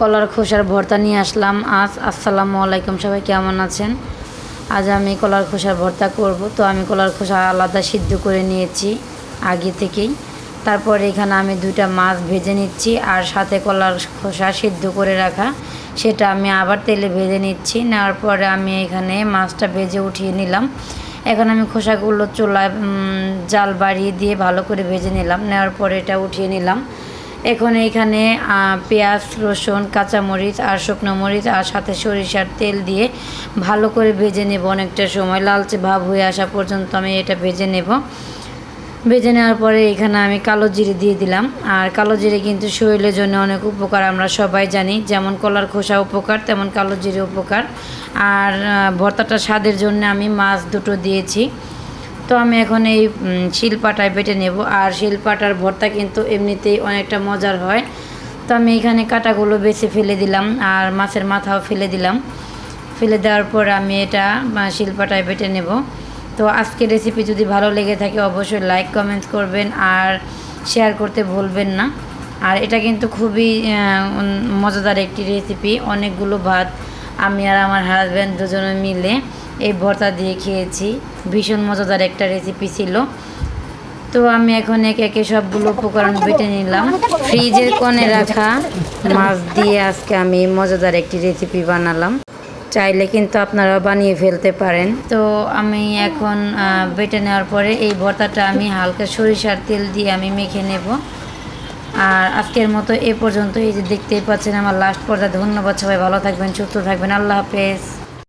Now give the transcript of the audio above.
কলার খোসার ভর্তা নিয়ে আসলাম। আজ আসসালামু আলাইকুম, সবাই কেমন আছেন? আজ আমি কলার খোসার ভর্তা করব। তো আমি কলার খোসা আলাদা সিদ্ধ করে নিয়েছি আগে থেকেই। তারপর এখানে আমি দুইটা মাছ ভেজে নিচ্ছি আর সাথে কলার খোসা সিদ্ধ করে রাখা। সেটা আমি আবার তেলে ভেজে নিচ্ছি। নেওয়ার পরে আমি এখানে মাছটা ভেজে উঠিয়ে নিলাম। এখন আমি খোসাগুলো চুলায় জাল বাড়িয়ে দিয়ে ভালো করে ভেজে নিলাম। নেওয়ার পরে এটা উঠিয়ে নিলাম। এখন এইখানে পেঁয়াজ, রসুন, কাঁচামরিচ আর শুকনো মরিচ আর সাথে সরিষার তেল দিয়ে ভালো করে ভেজে নেব অনেকটা সময়। লালচে ভাব হয়ে আসা পর্যন্ত আমি এটা ভেজে নেব। ভেজে নেওয়ার পরে এখানে আমি কালো জিরে দিয়ে দিলাম। আর কালো জিরে কিন্তু শরীরের জন্য অনেক উপকার, আমরা সবাই জানি। যেমন কলার খোসা উপকার, তেমন কালো জিরে উপকার। আর ভর্তাটা স্বাদের জন্য আমি মাছ দুটো দিয়েছি। তো আমি এখন এই শিলপাটায় বেটে নেব। আর শিলপাটার ভর্তা কিন্তু এমনিতেই অনেকটা মজার হয়। তো আমি এখানে কাটাগুলো বেছে ফেলে দিলাম আর মাছের মাথাও ফেলে দিলাম। ফেলে দেওয়ার পর আমি এটা শিলপাটায় বেটে নেব। তো আজকের রেসিপি যদি ভালো লেগে থাকে অবশ্যই লাইক কমেন্ট করবেন আর শেয়ার করতে ভুলবেন না। আর এটা কিন্তু খুবই মজাদার একটি রেসিপি অনেকগুলো ভাত আমি আর আমার হাজব্যান্ড দুজনে মিলে এই ভর্তা দিয়ে খেয়েছি। ভীষণ মজাদার একটা রেসিপি ছিল। তো আমি এখন একে একে সবগুলো উপকরণ বেটে নিলাম। ফ্রিজের কোণে রাখা মাছ দিয়ে আজকে আমি মজাদার একটি রেসিপি বানালাম। চাইলে কিন্তু আপনারা বানিয়ে ফেলতে পারেন। তো আমি এখন বেটে নেওয়ার পরে এই ভর্তাটা আমি হালকা সরিষার তেল দিয়ে আমি মেখে নেব। আর আজকের মতো এ পর্যন্ত। এই যে দেখতেই পাচ্ছেন আমার লাস্ট পর্যায়ে ধন্যবাদ সবাই। ভালো থাকবেন, সুস্থ থাকবেন। আল্লাহ হাফেজ।